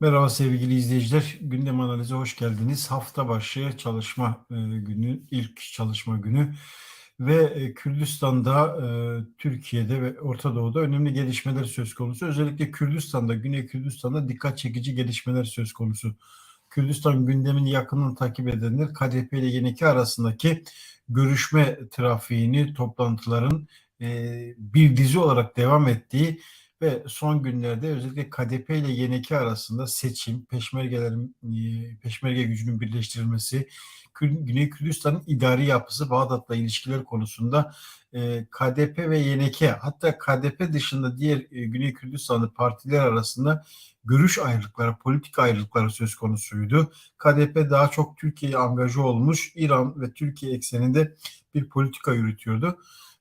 Merhaba sevgili izleyiciler. Gündem analize hoş geldiniz. Hafta başı çalışma e, günü, ilk çalışma günü ve e, Kürdistan'da, e, Türkiye'de ve Orta Doğu'da önemli gelişmeler söz konusu. Özellikle Kürdistan'da, Güney Kürdistan'da dikkat çekici gelişmeler söz konusu. Kürdistan gündemini yakından takip edenler KDP ile Yeneki arasındaki görüşme trafiğini, toplantıların bir dizi olarak devam ettiği ve son günlerde özellikle KDP ile YNK arasında seçim, peşmergelerin e, peşmerge gücünün birleştirilmesi, Güney Kürdistan'ın idari yapısı, Bağdat'la ilişkiler konusunda e, KDP ve YNK hatta KDP dışında diğer e, Güney Kürdistanlı partiler arasında görüş ayrılıkları, politik ayrılıkları söz konusuydu. KDP daha çok Türkiye'ye angajı olmuş, İran ve Türkiye ekseninde bir politika yürütüyordu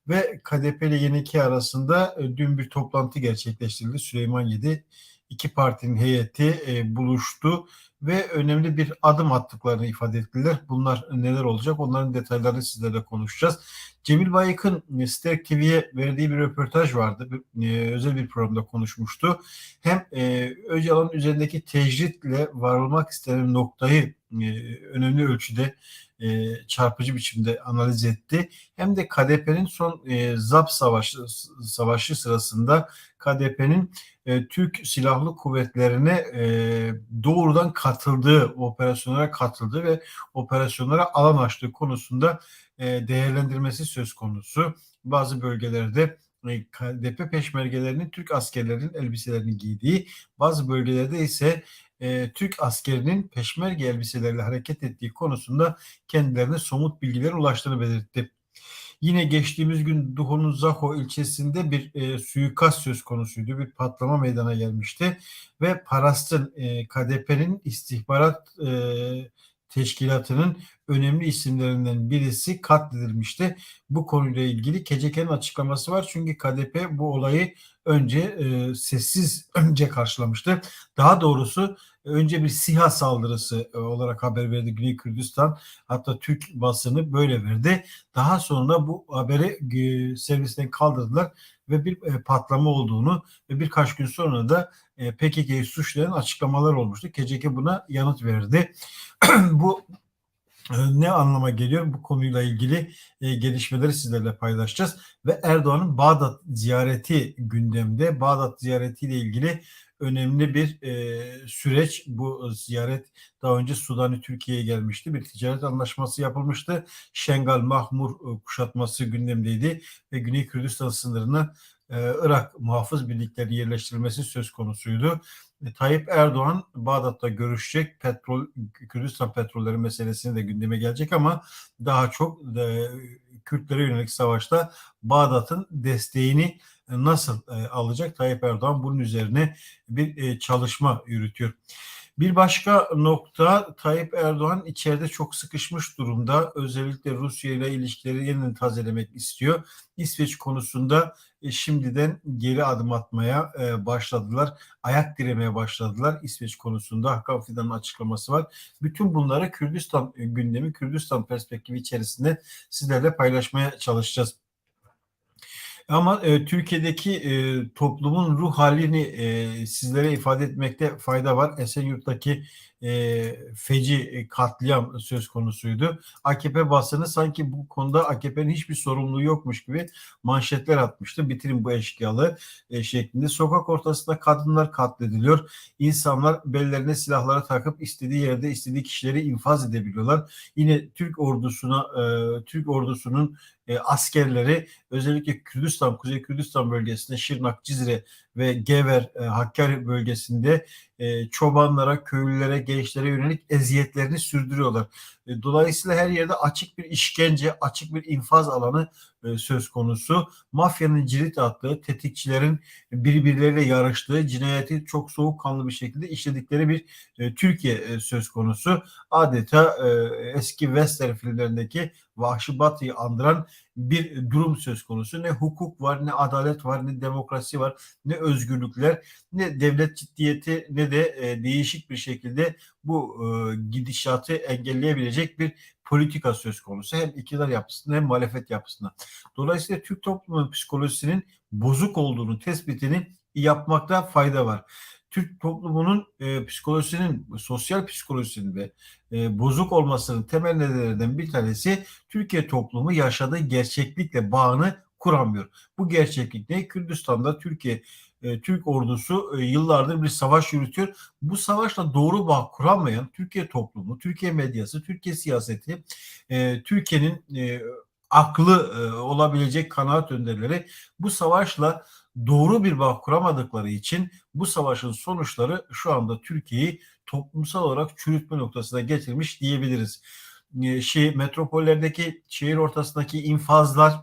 ve KDP ile Yeneki arasında e, dün bir toplantı gerçekleştirildi. Süleyman Yedi iki partinin heyeti e, buluştu ve önemli bir adım attıklarını ifade ettiler. Bunlar neler olacak? Onların detaylarını sizlerle konuşacağız. Cemil Bayık'ın e, Sterk TV'ye verdiği bir röportaj vardı. Bir, e, özel bir programda konuşmuştu. Hem e, Öcalan'ın üzerindeki tecritle varılmak istenen noktayı e, önemli ölçüde e, çarpıcı biçimde analiz etti. Hem de KDP'nin son e, ZAP savaşı, savaşı sırasında KDP'nin e, Türk Silahlı Kuvvetlerine e, doğrudan katıldığı, operasyonlara katıldığı ve operasyonlara alan açtığı konusunda e, değerlendirmesi söz konusu. Bazı bölgelerde e, KDP peşmergelerinin Türk askerlerinin elbiselerini giydiği, bazı bölgelerde ise e, Türk askerinin peşmerge elbiseleriyle hareket ettiği konusunda kendilerine somut bilgiler ulaştığını belirtti. Yine geçtiğimiz gün Duhon'un Zaho ilçesinde bir e, suikast söz konusuydu. Bir patlama meydana gelmişti ve Parast'ın e, KDP'nin istihbarat e, teşkilatının önemli isimlerinden birisi katledilmişti. Bu konuyla ilgili Keceken'in açıklaması var. Çünkü KDP bu olayı önce e, sessiz önce karşılamıştı. Daha doğrusu önce bir SİHA saldırısı e, olarak haber verdi Güney Kürdistan. Hatta Türk basını böyle verdi. Daha sonra bu haberi e, servisten kaldırdılar ve bir e, patlama olduğunu ve birkaç gün sonra da PKK'yı suçlayan açıklamalar olmuştu. KCK buna yanıt verdi. bu ne anlama geliyor bu konuyla ilgili e, gelişmeleri sizlerle paylaşacağız ve Erdoğan'ın Bağdat ziyareti gündemde. Bağdat ziyaretiyle ilgili önemli bir e, süreç. Bu ziyaret daha önce Sudan'ı Türkiye'ye gelmişti. Bir ticaret anlaşması yapılmıştı. Şengal Mahmur e, kuşatması gündemdeydi ve Güney Kürdistan sınırına e, Irak muhafız birlikleri yerleştirilmesi söz konusuydu. E, Tayyip Erdoğan Bağdat'ta görüşecek. Petrol Kürdistan petrolleri meselesini de gündeme gelecek ama daha çok e, Kürtlere yönelik savaşta Bağdat'ın desteğini nasıl e, alacak? Tayyip Erdoğan bunun üzerine bir e, çalışma yürütüyor. Bir başka nokta Tayyip Erdoğan içeride çok sıkışmış durumda. Özellikle Rusya ile ilişkileri yeniden tazelemek istiyor. İsveç konusunda e, şimdiden geri adım atmaya e, başladılar. Ayak diremeye başladılar. İsveç konusunda Hakan Fidan'ın açıklaması var. Bütün bunları Kürdistan e, gündemi, Kürdistan perspektifi içerisinde sizlerle paylaşmaya çalışacağız. Ama e, Türkiye'deki e, toplumun ruh halini e, sizlere ifade etmekte fayda var. Esenyurt'taki e, feci katliam söz konusuydu. AKP basını sanki bu konuda AKP'nin hiçbir sorumluluğu yokmuş gibi manşetler atmıştı. Bitirin bu eşkıyalı e, şeklinde. Sokak ortasında kadınlar katlediliyor. İnsanlar bellerine silahları takıp istediği yerde istediği kişileri infaz edebiliyorlar. Yine Türk ordusuna e, Türk ordusunun e, askerleri özellikle Kürdistan, Kuzey Kürdistan bölgesinde Şırnak, Cizre ve Gever, e, Hakkari bölgesinde e, çobanlara, köylülere, gençlere yönelik eziyetlerini sürdürüyorlar. E, dolayısıyla her yerde açık bir işkence, açık bir infaz alanı söz konusu. Mafyanın cirit attığı, tetikçilerin birbirleriyle yarıştığı, cinayeti çok soğukkanlı bir şekilde işledikleri bir e, Türkiye e, söz konusu. Adeta e, eski western filmlerindeki Vahşi Batı'yı andıran bir durum söz konusu. Ne hukuk var, ne adalet var, ne demokrasi var, ne özgürlükler, ne devlet ciddiyeti, ne de e, değişik bir şekilde bu e, gidişatı engelleyebilecek bir politika söz konusu. Hem iktidar yapısında hem muhalefet yapısında. Dolayısıyla Türk toplumunun psikolojisinin bozuk olduğunu tespitini yapmakta fayda var. Türk toplumunun e, psikolojisinin, sosyal psikolojisinin ve e, bozuk olmasının temel nedenlerinden bir tanesi Türkiye toplumu yaşadığı gerçeklikle bağını kuramıyor. Bu gerçeklik ne? Kürdistan'da Türkiye e, Türk ordusu e, yıllardır bir savaş yürütüyor. Bu savaşla doğru bağ kuramayan Türkiye toplumu, Türkiye medyası, Türkiye siyaseti, e, Türkiye'nin e, aklı olabilecek kanaat önderleri bu savaşla doğru bir bağ kuramadıkları için bu savaşın sonuçları şu anda Türkiye'yi toplumsal olarak çürütme noktasına getirmiş diyebiliriz. E, şey metropollerdeki şehir ortasındaki infazlar,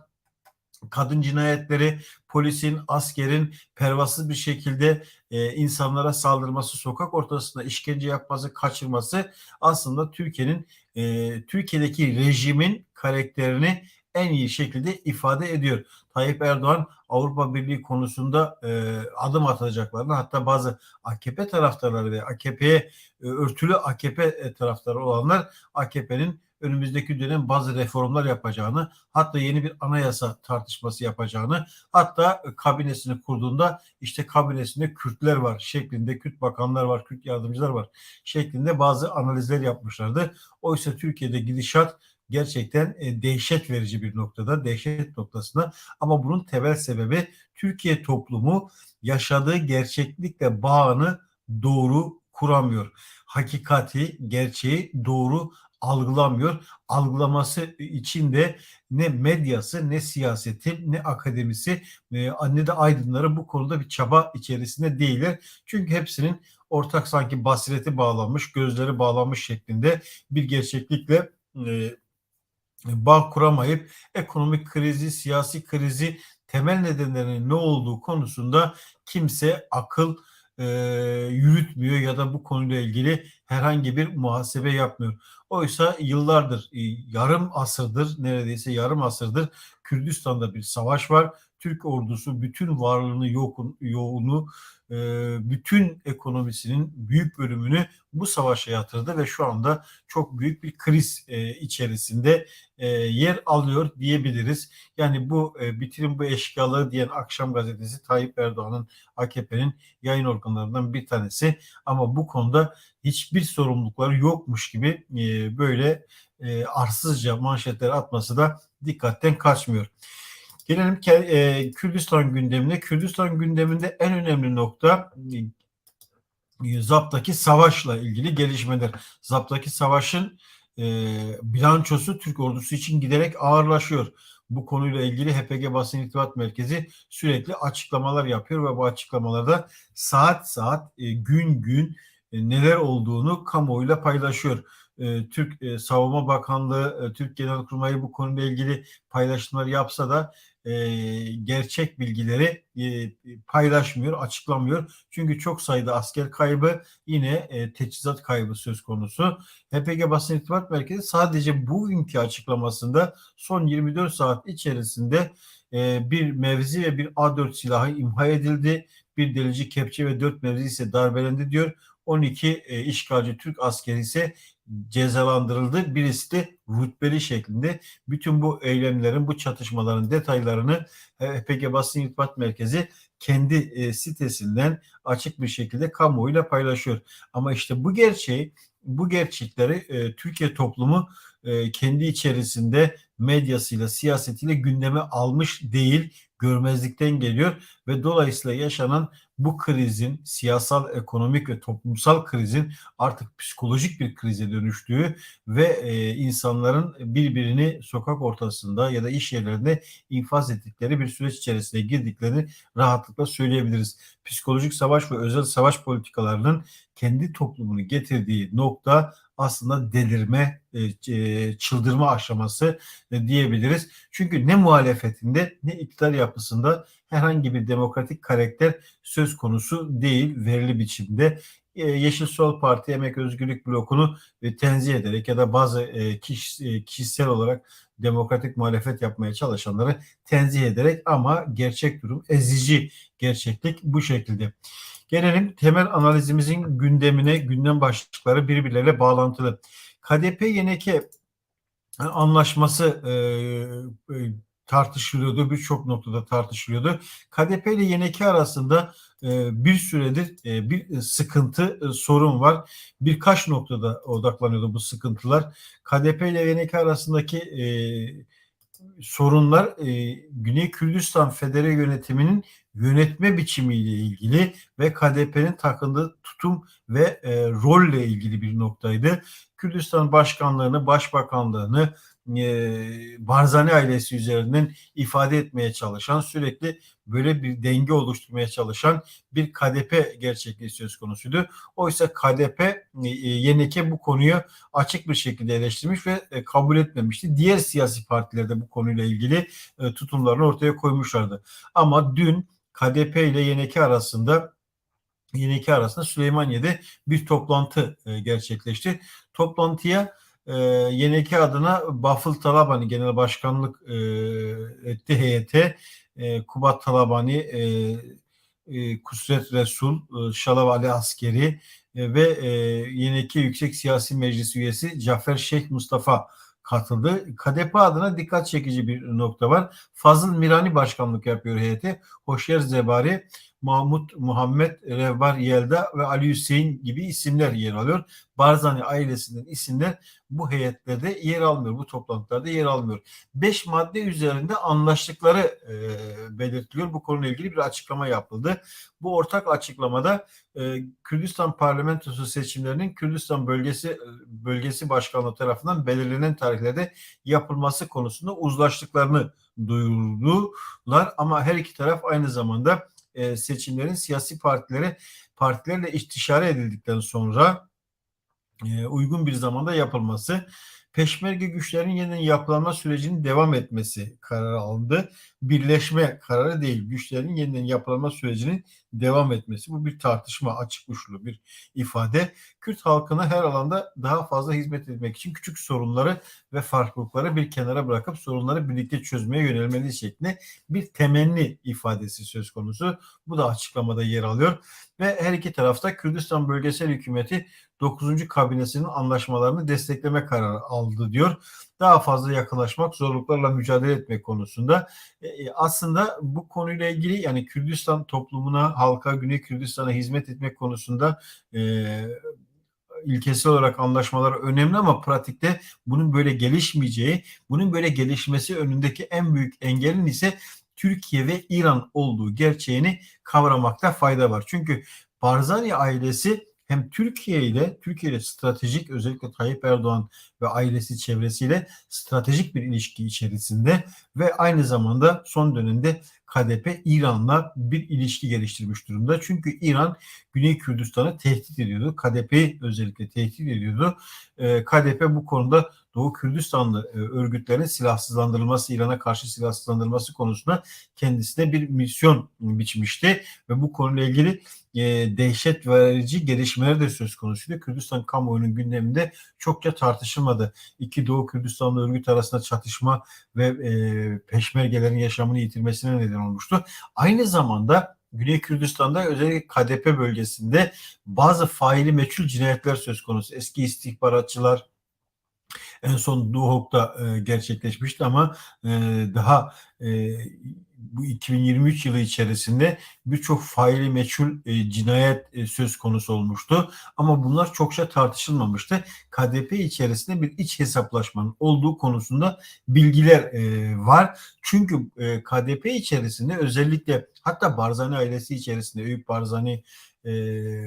kadın cinayetleri, polisin, askerin pervasız bir şekilde e, insanlara saldırması, sokak ortasında işkence yapması, kaçırması aslında Türkiye'nin e, Türkiye'deki rejimin karakterini en iyi şekilde ifade ediyor. Tayyip Erdoğan Avrupa Birliği konusunda e, adım atacaklarını hatta bazı AKP taraftarları ve AKP'ye e, örtülü AKP taraftarı olanlar AKP'nin önümüzdeki dönem bazı reformlar yapacağını, hatta yeni bir anayasa tartışması yapacağını, hatta kabinesini kurduğunda işte kabinesinde Kürtler var şeklinde, Kürt bakanlar var, Kürt yardımcılar var şeklinde bazı analizler yapmışlardı. Oysa Türkiye'de gidişat gerçekten e, dehşet verici bir noktada, dehşet noktasında. Ama bunun temel sebebi Türkiye toplumu yaşadığı gerçeklikle bağını doğru kuramıyor. Hakikati, gerçeği doğru algılamıyor. Algılaması için de ne medyası, ne siyaseti, ne akademisi, e, ne de aydınları bu konuda bir çaba içerisinde değiller. Çünkü hepsinin ortak sanki basireti bağlanmış, gözleri bağlanmış şeklinde bir gerçeklikle e, bağ kuramayıp ekonomik krizi, siyasi krizi temel nedenlerinin ne olduğu konusunda kimse akıl e, yürütmüyor ya da bu konuyla ilgili herhangi bir muhasebe yapmıyor. Oysa yıllardır, e, yarım asırdır, neredeyse yarım asırdır Kürdistan'da bir savaş var. Türk ordusu bütün varlığını, yokun, yoğunu, e, bütün ekonomisinin büyük bölümünü bu savaşa yatırdı ve şu anda çok büyük bir kriz e, içerisinde yer alıyor diyebiliriz. Yani bu bitirin bu eşkıyalığı diyen Akşam Gazetesi Tayyip Erdoğan'ın AKP'nin yayın organlarından bir tanesi ama bu konuda hiçbir sorumlulukları yokmuş gibi böyle arsızca manşetler atması da dikkatten kaçmıyor. Gelelim e, Kürdistan gündemine. Kürdistan gündeminde en önemli nokta e, Zap'taki savaşla ilgili gelişmeler. Zap'taki savaşın e, bilançosu Türk ordusu için giderek ağırlaşıyor. Bu konuyla ilgili HPG Basın İrtibat Merkezi sürekli açıklamalar yapıyor ve bu açıklamalarda saat saat, e, gün gün e, neler olduğunu kamuoyuyla paylaşıyor. E, Türk e, Savunma Bakanlığı, e, Türk Genelkurmayı bu konuyla ilgili paylaşımlar yapsa da e, gerçek bilgileri e, paylaşmıyor, açıklamıyor. Çünkü çok sayıda asker kaybı yine e, teçhizat kaybı söz konusu. HPG Basın İrtibat Merkezi sadece bugünkü açıklamasında son 24 saat içerisinde e, bir mevzi ve bir A4 silahı imha edildi. Bir delici kepçe ve 4 mevzi ise darbelendi diyor. 12 e, işgalci Türk askeri ise cezalandırıldı. Birisi de rütbeli şeklinde bütün bu eylemlerin, bu çatışmaların detaylarını HPG Basın İrtibat Merkezi kendi e, sitesinden açık bir şekilde kamuoyuyla paylaşıyor. Ama işte bu gerçeği, bu gerçekleri e, Türkiye toplumu e, kendi içerisinde medyasıyla, siyasetiyle gündeme almış değil, görmezlikten geliyor ve dolayısıyla yaşanan bu krizin siyasal, ekonomik ve toplumsal krizin artık psikolojik bir krize dönüştüğü ve e, insanların birbirini sokak ortasında ya da iş yerlerinde infaz ettikleri bir süreç içerisine girdiklerini rahatlıkla söyleyebiliriz. Psikolojik savaş ve özel savaş politikalarının kendi toplumunu getirdiği nokta aslında delirme, e, e, çıldırma aşaması e, diyebiliriz. Çünkü ne muhalefetinde ne iktidar yapısında herhangi bir demokratik karakter söz konusu değil verili biçimde. Yeşil Sol Parti Emek Özgürlük Bloku'nu tenzih ederek ya da bazı kişisel olarak demokratik muhalefet yapmaya çalışanları tenzih ederek ama gerçek durum ezici gerçeklik bu şekilde. Gelelim temel analizimizin gündemine, gündem başlıkları birbirleriyle bağlantılı. KDP-YNK anlaşması e, e, tartışılıyordu. Birçok noktada tartışılıyordu. KDP ile YNK arasında e, bir süredir e, bir sıkıntı, e, sorun var. Birkaç noktada odaklanıyordu bu sıkıntılar. KDP ile YNK arasındaki sorunlar Güney Kürdistan Federe Yönetimi'nin yönetme biçimiyle ilgili ve KDP'nin takındığı tutum ve rolle ilgili bir noktaydı. Kürdistan başkanlığını, başbakanlığını, e, Barzani ailesi üzerinden ifade etmeye çalışan, sürekli böyle bir denge oluşturmaya çalışan bir KDP gerçekliği söz konusuydu. Oysa KDP, e, YNK bu konuyu açık bir şekilde eleştirmiş ve e, kabul etmemişti. Diğer siyasi partiler de bu konuyla ilgili e, tutumlarını ortaya koymuşlardı. Ama dün KDP ile YNK arasında YNK arasında Süleymaniye'de bir toplantı e, gerçekleşti. Toplantıya e, YNK adına Bafıl Talabani Genel Başkanlık e, etti heyete. E, Kubat Talabani, e, e, Kusret Resul, e, Şalav Ali Askeri e, ve e, YNK Yüksek Siyasi Meclis üyesi Cafer Şeyh Mustafa katıldı. KDP adına dikkat çekici bir nokta var. Fazıl Mirani başkanlık yapıyor heyeti. Hoşyer Zebari, Mahmut Muhammed, Revbar Yelda ve Ali Hüseyin gibi isimler yer alıyor. Barzani ailesinden isimler bu heyetlerde yer almıyor. Bu toplantılarda yer almıyor. Beş madde üzerinde anlaştıkları e, belirtiliyor. Bu konuyla ilgili bir açıklama yapıldı. Bu ortak açıklamada e, Kürdistan parlamentosu seçimlerinin Kürdistan bölgesi bölgesi başkanlığı tarafından belirlenen tarihlerde yapılması konusunda uzlaştıklarını duyurdular ama her iki taraf aynı zamanda e, seçimlerin siyasi partilere partilerle istişare edildikten sonra uygun bir zamanda yapılması peşmerge güçlerin yeniden yapılanma sürecinin devam etmesi kararı alındı. Birleşme kararı değil, güçlerin yeniden yapılanma sürecinin devam etmesi. Bu bir tartışma, açık uçlu bir ifade. Kürt halkına her alanda daha fazla hizmet etmek için küçük sorunları ve farklılıkları bir kenara bırakıp sorunları birlikte çözmeye yönelmeli şeklinde bir temenni ifadesi söz konusu. Bu da açıklamada yer alıyor. Ve her iki tarafta Kürdistan Bölgesel Hükümeti 9. kabinesinin anlaşmalarını destekleme kararı aldı diyor. Daha fazla yakınlaşmak, zorluklarla mücadele etmek konusunda. E, aslında bu konuyla ilgili yani Kürdistan toplumuna, halka, Güney Kürdistan'a hizmet etmek konusunda e, ilkesel olarak anlaşmalar önemli ama pratikte bunun böyle gelişmeyeceği, bunun böyle gelişmesi önündeki en büyük engelin ise Türkiye ve İran olduğu gerçeğini kavramakta fayda var. Çünkü Barzani ailesi hem Türkiye ile Türkiye ile stratejik özellikle Tayyip Erdoğan ve ailesi çevresiyle stratejik bir ilişki içerisinde ve aynı zamanda son dönemde KDP İran'la bir ilişki geliştirmiş durumda. Çünkü İran Güney Kürdistan'ı tehdit ediyordu. KDP özellikle tehdit ediyordu. Ee, KDP bu konuda Doğu Kürdistanlı e, örgütlerin silahsızlandırılması, İran'a karşı silahsızlandırılması konusunda kendisine bir misyon biçmişti ve bu konuyla ilgili e, dehşet verici gelişmeler de söz konusuydu. Kürdistan kamuoyunun gündeminde çokça tartışılmadı. İki Doğu Kürdistanlı örgüt arasında çatışma ve e, peşmergelerin yaşamını yitirmesine neden olmuştu. Aynı zamanda Güney Kürdistan'da özellikle KDP bölgesinde bazı faili meçhul cinayetler söz konusu. Eski istihbaratçılar, en son Duhok'ta e, gerçekleşmişti ama e, daha e, bu 2023 yılı içerisinde birçok faili meçhul e, cinayet e, söz konusu olmuştu. Ama bunlar çokça tartışılmamıştı. KDP içerisinde bir iç hesaplaşmanın olduğu konusunda bilgiler e, var. Çünkü e, KDP içerisinde özellikle hatta Barzani ailesi içerisinde Eyüp Barzani e,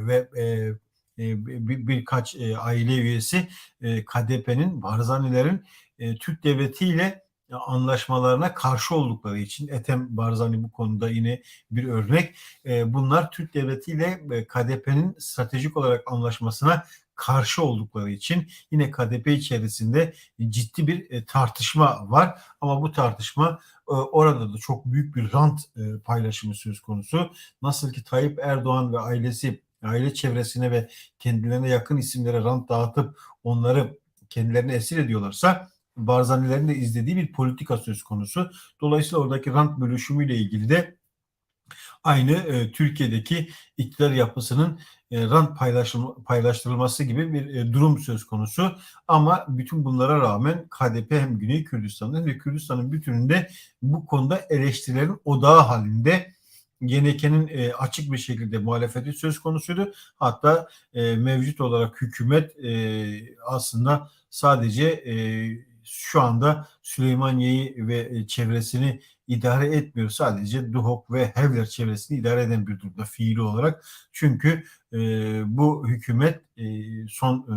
ve e, e, bir, birkaç e, aile üyesi e, KDP'nin, Barzanilerin e, Türk Devleti ile anlaşmalarına karşı oldukları için Ethem Barzani bu konuda yine bir örnek. Bunlar Türk Devleti ile KDP'nin stratejik olarak anlaşmasına karşı oldukları için yine KDP içerisinde ciddi bir tartışma var ama bu tartışma orada da çok büyük bir rant paylaşımı söz konusu. Nasıl ki Tayyip Erdoğan ve ailesi aile çevresine ve kendilerine yakın isimlere rant dağıtıp onları kendilerine esir ediyorlarsa Barzanilerin de izlediği bir politika söz konusu. Dolayısıyla oradaki rant bölüşümüyle ilgili de Aynı e, Türkiye'deki iktidar yapısının e, rant paylaşım, paylaştırılması gibi bir e, durum söz konusu. Ama bütün bunlara rağmen KDP hem Güney Kürdistan'da hem de Kürdistan'ın bütününde bu konuda eleştirilerin odağı halinde. Yeneke'nin e, açık bir şekilde muhalefeti söz konusuydu. Hatta e, mevcut olarak hükümet e, aslında sadece e, şu anda Süleymaniye'yi ve e, çevresini idare etmiyor. Sadece Duhok ve Hevler çevresini idare eden bir durumda fiili olarak. Çünkü e, bu hükümet e, son e,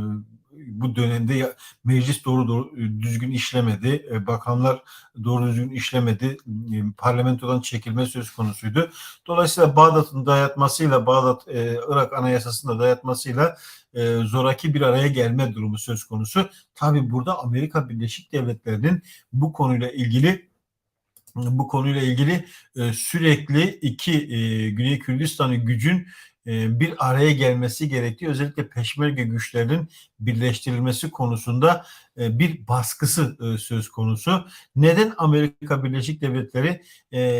bu dönemde meclis doğru, doğru düzgün işlemedi. E, bakanlar doğru düzgün işlemedi. E, parlamentodan çekilme söz konusuydu. Dolayısıyla Bağdat'ın dayatmasıyla, Bağdat e, Irak Anayasası'nda dayatmasıyla e, zoraki bir araya gelme durumu söz konusu. Tabi burada Amerika Birleşik Devletleri'nin bu konuyla ilgili bu konuyla ilgili e, sürekli iki e, Güney Kürdistan'ı gücün e, bir araya gelmesi gerektiği özellikle peşmerge güçlerinin birleştirilmesi konusunda e, bir baskısı e, söz konusu. Neden Amerika Birleşik Devletleri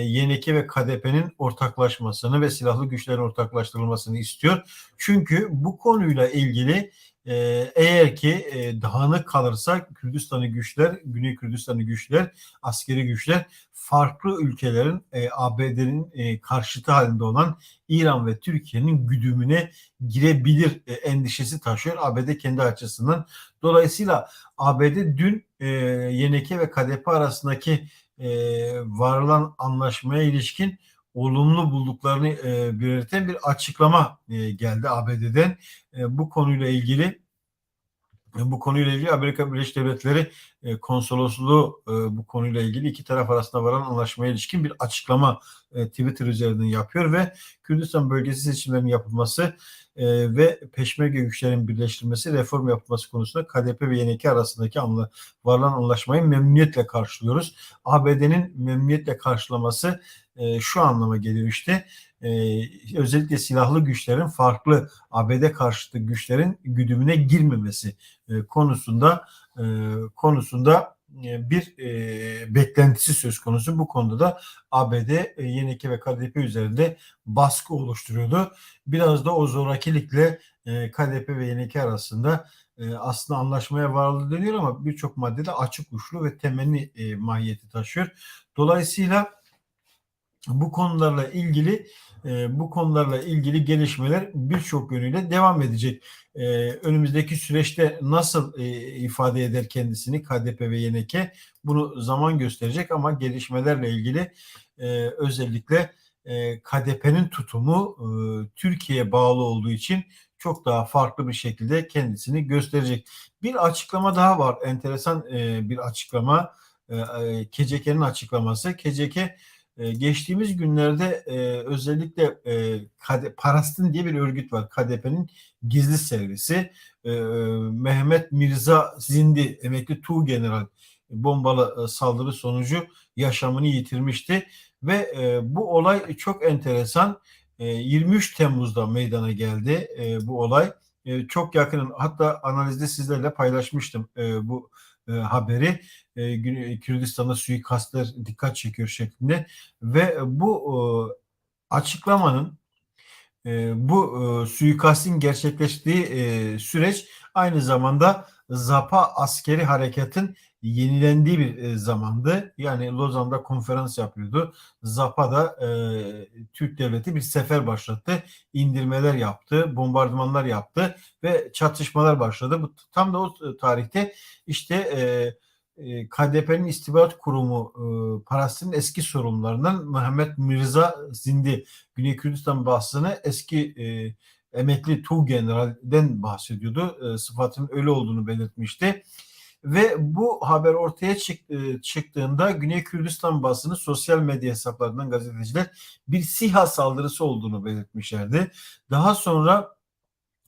YNK ve KDP'nin ortaklaşmasını ve silahlı güçlerin ortaklaştırılmasını istiyor? Çünkü bu konuyla ilgili eğer ki dağınık kalırsa Kürdistan'ı güçler, Güney Kürdistan'ı güçler, askeri güçler farklı ülkelerin e, ABD'nin e, karşıtı halinde olan İran ve Türkiye'nin güdümüne girebilir e, endişesi taşıyor ABD kendi açısından. Dolayısıyla ABD dün e, YNK ve KDP arasındaki e, varılan anlaşmaya ilişkin olumlu bulduklarını e, belirten bir açıklama e, geldi ABD'den. E, bu konuyla ilgili bu konuyla ilgili Amerika Birleşik Devletleri e, konsolosluğu e, bu konuyla ilgili iki taraf arasında varan anlaşmaya ilişkin bir açıklama e, Twitter üzerinden yapıyor ve Kürdistan bölgesi seçimlerinin yapılması ve peşmerge güçlerin birleştirilmesi, reform yapılması konusunda KDP ve YNK arasındaki anla, varılan anlaşmayı memnuniyetle karşılıyoruz. ABD'nin memnuniyetle karşılaması şu anlama geliyor işte özellikle silahlı güçlerin farklı ABD karşıtı güçlerin güdümüne girmemesi konusunda konusunda bir e, beklentisi söz konusu. Bu konuda da ABD e, YNK ve KDP üzerinde baskı oluşturuyordu. Biraz da o zorakilikle e, KDP ve YNK arasında e, aslında anlaşmaya varıldı deniyor ama birçok maddede açık uçlu ve temenni e, mahiyeti taşıyor. Dolayısıyla bu konularla ilgili e, bu konularla ilgili gelişmeler birçok yönüyle devam edecek. E, önümüzdeki süreçte nasıl e, ifade eder kendisini KDP ve YNK bunu zaman gösterecek ama gelişmelerle ilgili özellikle KDP'nin tutumu Türkiye'ye bağlı olduğu için çok daha farklı bir şekilde kendisini gösterecek. Bir açıklama daha var. Enteresan bir açıklama. KCK'nin açıklaması. KCK ee, geçtiğimiz günlerde e, özellikle e, Kade, Parastin diye bir örgüt var. KDP'nin gizli servisi. E, Mehmet Mirza Zindi, emekli Tu General bombalı e, saldırı sonucu yaşamını yitirmişti. Ve e, bu olay çok enteresan. E, 23 Temmuz'da meydana geldi e, bu olay. E, çok yakın hatta analizde sizlerle paylaşmıştım e, bu e, haberi e, Kürdistan'da suikastler dikkat çekiyor şeklinde ve bu e, açıklamanın e, bu e, suikastin gerçekleştiği e, süreç aynı zamanda Zapa askeri harekatın yenilendiği bir e, zamandı. Yani Lozan'da konferans yapıyordu. Zapa'da e, Türk devleti bir sefer başlattı. İndirmeler yaptı, bombardımanlar yaptı ve çatışmalar başladı. Bu tam da o tarihte işte e, e KDP'nin istihbarat kurumu e, parasının eski sorumlularından Mehmet Mirza Zindi Güney Kürdistan bahsını eski e, emekli Tu General'den bahsediyordu. E, sıfatının öyle olduğunu belirtmişti. Ve bu haber ortaya e, çıktığında Güney Kürdistan basını sosyal medya hesaplarından gazeteciler bir SİHA saldırısı olduğunu belirtmişlerdi. Daha sonra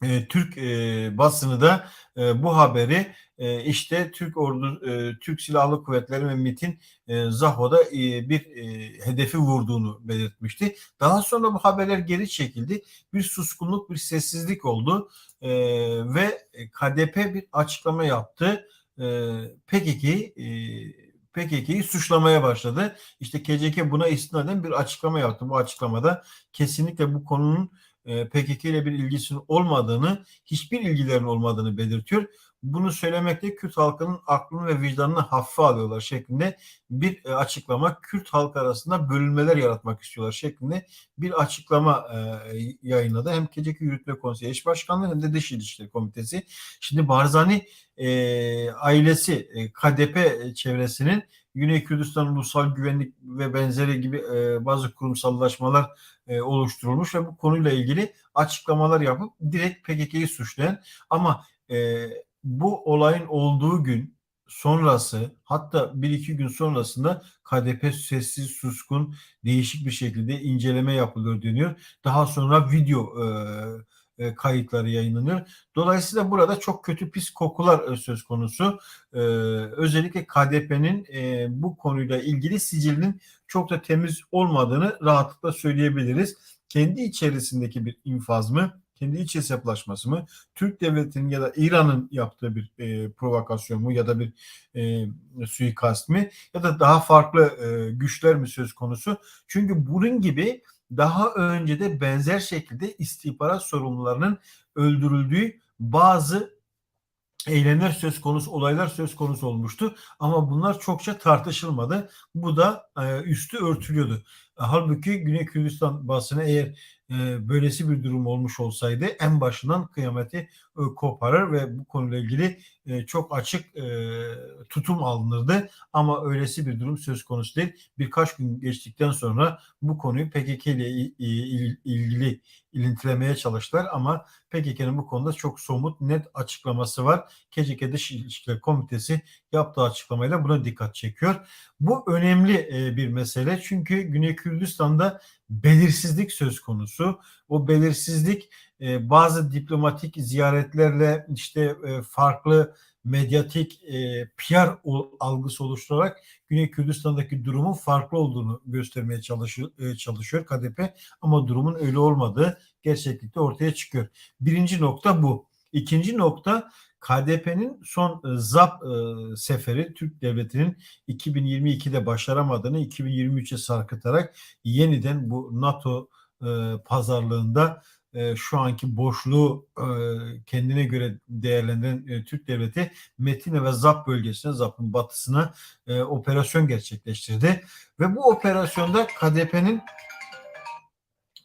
e, Türk e, basını da e, bu haberi e, işte Türk ordu e, Türk Silahlı Kuvvetleri ve MİT'in e, Zaho'da e, bir e, hedefi vurduğunu belirtmişti. Daha sonra bu haberler geri çekildi. Bir suskunluk, bir sessizlik oldu e, ve KDP bir açıklama yaptı. E, PKK e, PKK'yı suçlamaya başladı. İşte KCK buna istinaden bir açıklama yaptı. Bu açıklamada kesinlikle bu konunun PKK ile bir ilgisinin olmadığını, hiçbir ilgilerinin olmadığını belirtiyor. Bunu söylemekle Kürt halkının aklını ve vicdanını hafife alıyorlar şeklinde bir e, açıklama. Kürt halk arasında bölünmeler yaratmak istiyorlar şeklinde bir açıklama e, yayınladı. Hem KCK Yürütme Konseyi Eş Başkanlığı hem de Dış İlişkiler Komitesi. Şimdi Barzani e, ailesi KDP çevresinin Güney Kürdistan Ulusal Güvenlik ve benzeri gibi bazı kurumsallaşmalar oluşturulmuş ve bu konuyla ilgili açıklamalar yapıp direkt PKK'yı suçlayan ama bu olayın olduğu gün sonrası hatta bir iki gün sonrasında KDP sessiz suskun değişik bir şekilde inceleme yapılıyor deniyor. Daha sonra video e, e, kayıtları yayınlanıyor. Dolayısıyla burada çok kötü pis kokular e, söz konusu. E, özellikle KDP'nin e, bu konuyla ilgili sicilinin çok da temiz olmadığını rahatlıkla söyleyebiliriz. Kendi içerisindeki bir infaz mı? Kendi iç hesaplaşması mı, Türk devletinin ya da İran'ın yaptığı bir e, provokasyon mu ya da bir e, suikast mi ya da daha farklı e, güçler mi söz konusu? Çünkü bunun gibi daha önce de benzer şekilde istihbarat sorumlularının öldürüldüğü bazı eylemler söz konusu, olaylar söz konusu olmuştu. Ama bunlar çokça tartışılmadı. Bu da e, üstü örtülüyordu. Halbuki Güney Kürdistan basını eğer e, böylesi bir durum olmuş olsaydı en başından kıyameti e, koparır ve bu konuyla ilgili e, çok açık e, tutum alınırdı. Ama öylesi bir durum söz konusu değil. Birkaç gün geçtikten sonra bu konuyu PKK ile ilgili ilintilemeye çalıştılar ama PKK'nın bu konuda çok somut net açıklaması var. KCK Dış İlişkiler Komitesi yaptığı açıklamayla buna dikkat çekiyor. Bu önemli e, bir mesele çünkü Güney Kürdistan'da belirsizlik söz konusu. O belirsizlik e, bazı diplomatik ziyaretlerle işte e, farklı medyatik e, PR algısı oluşturarak Güney Kürdistan'daki durumun farklı olduğunu göstermeye çalışıyor, e, KDP ama durumun öyle olmadığı gerçeklikte ortaya çıkıyor. Birinci nokta bu. İkinci nokta KDP'nin son ZAP seferi Türk Devleti'nin 2022'de başaramadığını 2023'e sarkıtarak yeniden bu NATO pazarlığında e, şu anki boşluğu e, kendine göre değerlendiren e, Türk Devleti Metine ve ZAP bölgesine, ZAP'ın batısına e, operasyon gerçekleştirdi. Ve bu operasyonda KDP'nin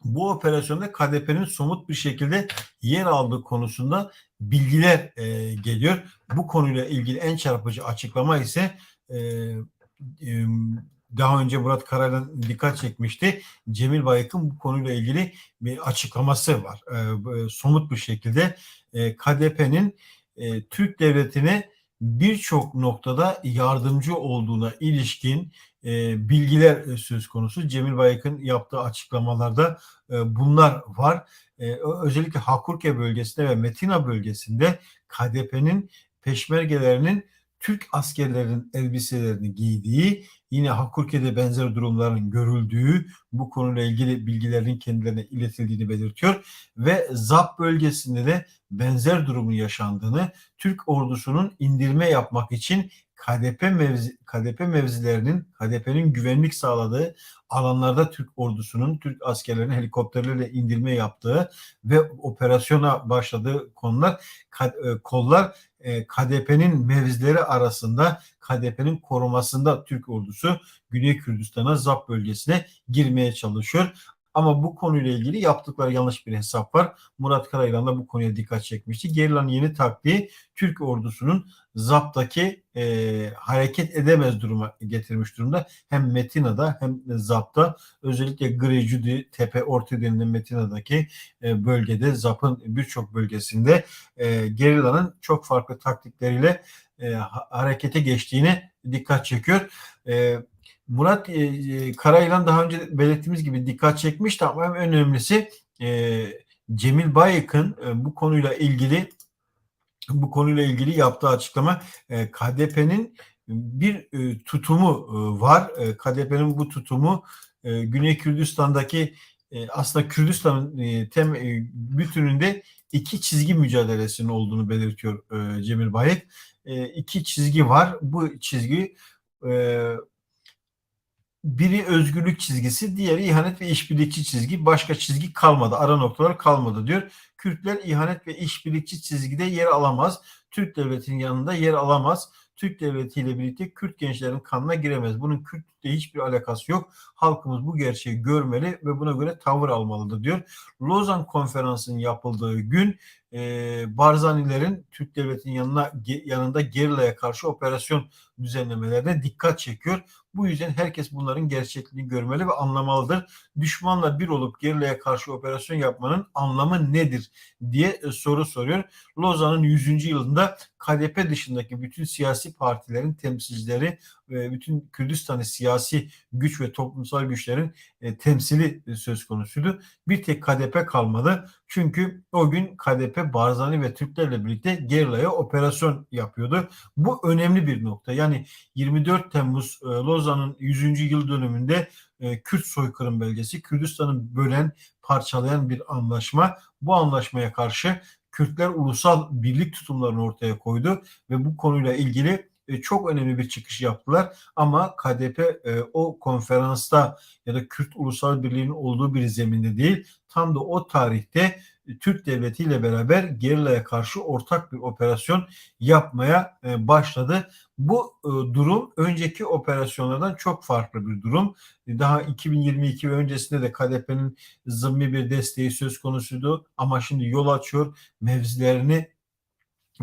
bu operasyonda KDP'nin somut bir şekilde yer aldığı konusunda bilgiler e, geliyor. Bu konuyla ilgili en çarpıcı açıklama ise e, e, daha önce Murat Karay'dan dikkat çekmişti. Cemil Bayık'ın bu konuyla ilgili bir açıklaması var. E, somut bir şekilde e, KDP'nin e, Türk devletine birçok noktada yardımcı olduğuna ilişkin e, bilgiler söz konusu. Cemil Bayık'ın yaptığı açıklamalarda e, bunlar var. E, özellikle Hakurke bölgesinde ve Metina bölgesinde KDP'nin peşmergelerinin Türk askerlerinin elbiselerini giydiği, yine Hakurke'de benzer durumların görüldüğü, bu konuyla ilgili bilgilerin kendilerine iletildiğini belirtiyor ve ZAP bölgesinde de benzer durumun yaşandığını, Türk ordusunun indirme yapmak için KDP mevzi, KDP mevzilerinin KDP'nin güvenlik sağladığı alanlarda Türk ordusunun Türk askerlerinin helikopterlerle indirme yaptığı ve operasyona başladığı konular e, kollar e, KDP'nin mevzileri arasında KDP'nin korumasında Türk ordusu Güney Kürdistan'a ZAP bölgesine girmeye çalışıyor. Ama bu konuyla ilgili yaptıkları yanlış bir hesap var. Murat Karayılan da bu konuya dikkat çekmişti. Gerilan yeni taktiği Türk ordusunun ZAP'taki e, hareket edemez duruma getirmiş durumda. Hem Metina'da hem ZAP'ta özellikle Grejudi Tepe Orta denilen Metina'daki e, bölgede ZAP'ın birçok bölgesinde e, Gerilla'nın çok farklı taktikleriyle e, harekete geçtiğini dikkat çekiyor. E, Murat e, e, Karayılan daha önce belirttiğimiz gibi dikkat çekmişti ama en önemlisi e, Cemil Bayık'ın e, bu konuyla ilgili bu konuyla ilgili yaptığı açıklama e, KDP'nin bir e, tutumu e, var. E, KDP'nin bu tutumu e, Güney Kürdistan'daki e, aslında Kürdistan'ın e, tem e, bütününde iki çizgi mücadelesinin olduğunu belirtiyor e, Cemil Bayık. E, iki çizgi var. Bu çizgi e, biri özgürlük çizgisi, diğeri ihanet ve işbirlikçi çizgi. Başka çizgi kalmadı, ara noktalar kalmadı diyor. Kürtler ihanet ve işbirlikçi çizgide yer alamaz. Türk devletinin yanında yer alamaz. Türk devletiyle birlikte Kürt gençlerin kanına giremez. Bunun Kürtlükle hiçbir alakası yok. Halkımız bu gerçeği görmeli ve buna göre tavır almalıdır diyor. Lozan konferansının yapıldığı gün e, Barzanilerin Türk devletinin yanına yanında gerilaya karşı operasyon düzenlemelerine dikkat çekiyor. Bu yüzden herkes bunların gerçekliğini görmeli ve anlamalıdır. Düşmanla bir olup gerilaya karşı operasyon yapmanın anlamı nedir diye e, soru soruyor. Lozan'ın 100. yılında KDP dışındaki bütün siyasi partilerin temsilcileri ve bütün Kürdistan'ı siyasi güç ve toplumsal güçlerin e, temsili e, söz konusuydu. Bir tek KDP kalmadı. Çünkü o gün KDP Barzani ve Türklerle birlikte gerilaya operasyon yapıyordu. Bu önemli bir nokta. Yani 24 Temmuz e, Lozan'ın 100. yıl dönümünde e, Kürt soykırım belgesi, Kürdistan'ı bölen, parçalayan bir anlaşma. Bu anlaşmaya karşı Kürtler ulusal birlik tutumlarını ortaya koydu ve bu konuyla ilgili e, çok önemli bir çıkış yaptılar. Ama KDP e, o konferansta ya da Kürt Ulusal Birliği'nin olduğu bir zeminde değil, tam da o tarihte Türk Devleti ile beraber gerilaya karşı ortak bir operasyon yapmaya başladı. Bu durum önceki operasyonlardan çok farklı bir durum. Daha 2022 ve öncesinde de KDP'nin zımmi bir desteği söz konusuydu ama şimdi yol açıyor, mevzilerini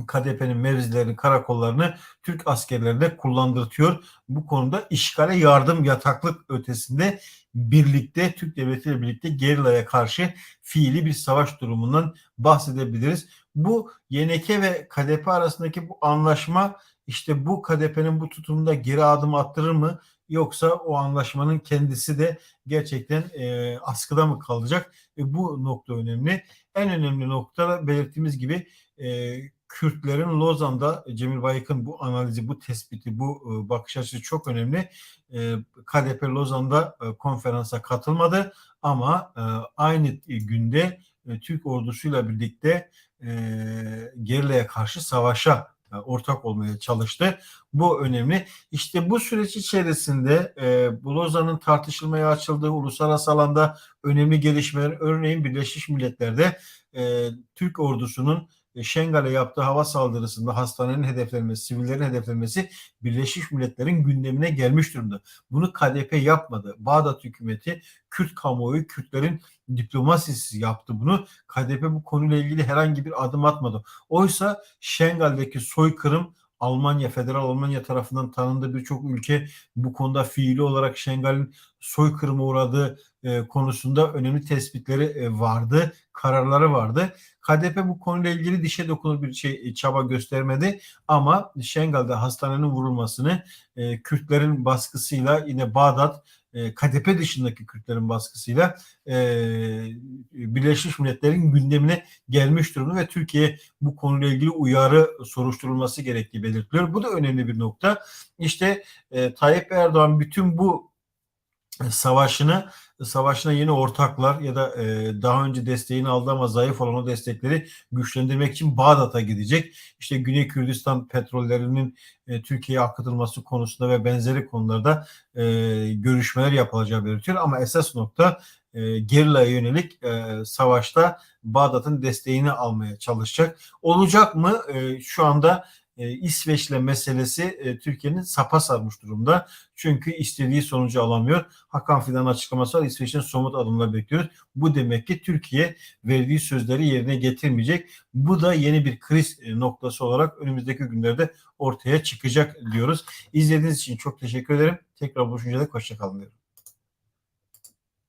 KDP'nin mevzilerini, karakollarını Türk askerlerine kullandırtıyor. Bu konuda işgale yardım yataklık ötesinde birlikte Türk Devleti ile birlikte gerilaya karşı fiili bir savaş durumundan bahsedebiliriz. Bu YNK ve KDP arasındaki bu anlaşma işte bu KDP'nin bu tutumunda geri adım attırır mı? Yoksa o anlaşmanın kendisi de gerçekten e, askıda mı kalacak? E, bu nokta önemli. En önemli nokta belirttiğimiz gibi e, Kürtlerin Lozan'da Cemil Bayık'ın bu analizi, bu tespiti, bu e, bakış açısı çok önemli. E, KDP Lozan'da e, konferansa katılmadı ama aynı günde Türk ordusuyla birlikte gerileye karşı savaşa ortak olmaya çalıştı. Bu önemli. İşte bu süreç içerisinde e, Lozan'ın tartışılmaya açıldığı uluslararası alanda önemli gelişmeler örneğin Birleşmiş Milletler'de e, Türk ordusunun e, Şengal'e yaptığı hava saldırısında hastanenin hedeflenmesi, sivillerin hedeflenmesi Birleşmiş Milletler'in gündemine gelmiş durumda. Bunu KDP yapmadı. Bağdat hükümeti, Kürt kamuoyu, Kürtlerin diplomasisi yaptı bunu. KDP bu konuyla ilgili herhangi bir adım atmadı. Oysa Şengal'deki soykırım Almanya, Federal Almanya tarafından tanındığı birçok ülke bu konuda fiili olarak Şengal'in soykırıma uğradığı e, konusunda önemli tespitleri e, vardı, kararları vardı. KDP bu konuyla ilgili dişe dokunur bir şey e, çaba göstermedi ama Şengal'de hastanenin vurulmasını e, Kürtlerin baskısıyla yine Bağdat e, KDP dışındaki Kürtlerin baskısıyla e, Birleşmiş Milletler'in gündemine gelmiş durumda ve Türkiye bu konuyla ilgili uyarı soruşturulması gerektiği belirtiliyor. Bu da önemli bir nokta. İşte e, Tayyip Erdoğan bütün bu savaşını savaşına yeni ortaklar ya da e, daha önce desteğini aldı ama zayıf olan o destekleri güçlendirmek için Bağdat'a gidecek. İşte Güney Kürdistan petrollerinin e, Türkiye'ye akıtılması konusunda ve benzeri konularda e, görüşmeler yapılacağı belirtiyor. Ama esas nokta e, gerilaya yönelik e, savaşta Bağdat'ın desteğini almaya çalışacak. Olacak mı? E, şu anda e, İsveç'le meselesi e, Türkiye'nin sapa sarmış durumda. Çünkü istediği sonucu alamıyor. Hakan Fidan'ın açıklaması var. İsveç'in somut adımlar bekliyoruz. Bu demek ki Türkiye verdiği sözleri yerine getirmeyecek. Bu da yeni bir kriz e, noktası olarak önümüzdeki günlerde ortaya çıkacak diyoruz. İzlediğiniz için çok teşekkür ederim. Tekrar buluşuncaya dek hoşçakalın diyorum.